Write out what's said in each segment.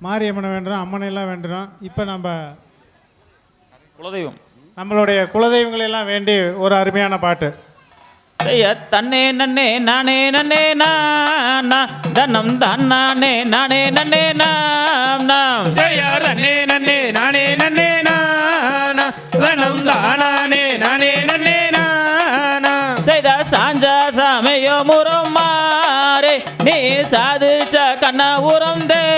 மாரியம்மனை வேண்டுறோம் அம்மனை எல்லாம் வேண்டுறோம். இப்போ நம்ம குலதெய்வம். நம்மளுடைய குலதெய்வங்களை எல்லாம் வேண்டி ஒரு அருமையான பாட்டு. செய்ய தன்னே நன்னே நானே நன்னே நானா தன்னம் தானே நானே நன்னே நாம் நாம் ஜெயரனே நன்னே நானே நன்னே நானா வனம் தானானே நானே நன்னே நானா செய்த சாஞ்ச சமய முறம் மாறே நீ சாதிச்ச கண்ண உரம் தேவி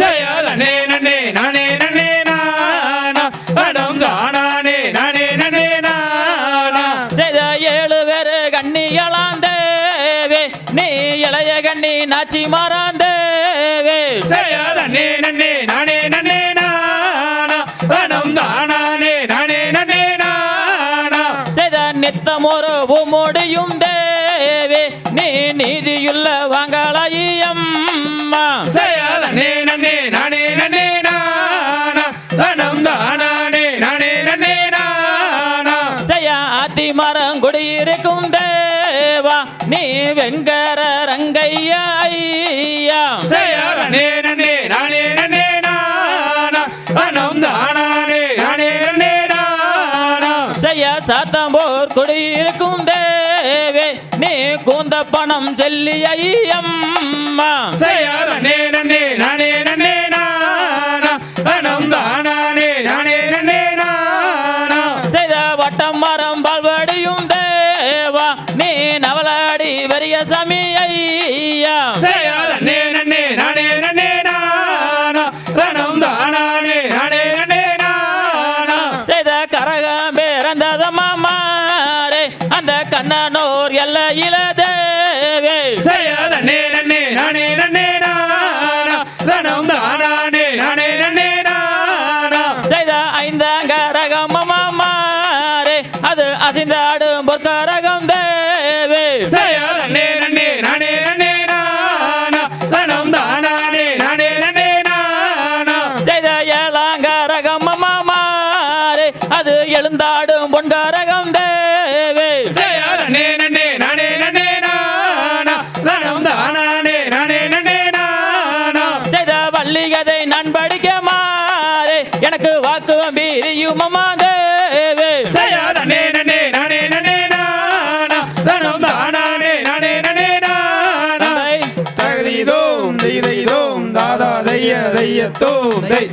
ஜெயரனே நன்னே நானே நன்னே நானா வனம் தானானே நானே நன்னே நானா செய்த ஏழு பேரு கண்ணியலாம் தேவி நீ இளைய கண்ணி நாச்சி மாறான் தேவி ஜெயரனே நன்னே நானே நன்னே நானா வனம் தானானே நானே நன்னே நானா செய்த நித்தம் ஒரு முடியும் தேவி. நீ நீதியுள்ள வாங்கலையம்மா செய்ய ஆத்தி மரம் குடியிருக்கும் தேவா நீ வெங்கர ரங்கையா ஐயா சாத்தம்போர் குடியிருக்கும் தேவே நீ கூந்த பணம் செல்லி ஐயம்மா ஜெயரனே நன்னே நானே நன்னே நானா தானானே நானே நன்னே நானா செய்த வட்டம் நன்னே நானா செய்த கரகம் பேரந்ததம்மா மாறே அந்த கண்ணனூர் எல்லையில தேவே. ஜெயரனே நன்னே நானே நன்னே நானா. வனம் தானானே நானே நன்னே நானா. செய்த ஐந்தாங்கரகம் மாறே அது அசிந்தாடும் பொற்கரகம் நானே நன்னே நானா. செய்த வள்ளிகதை நான் படிக்க மாறே. எனக்கு வாக்குவம் தேவே. நானா தந்தை. தகுதிதோம் தெய்தோம் தாதா தைய தையத்தோம் செய்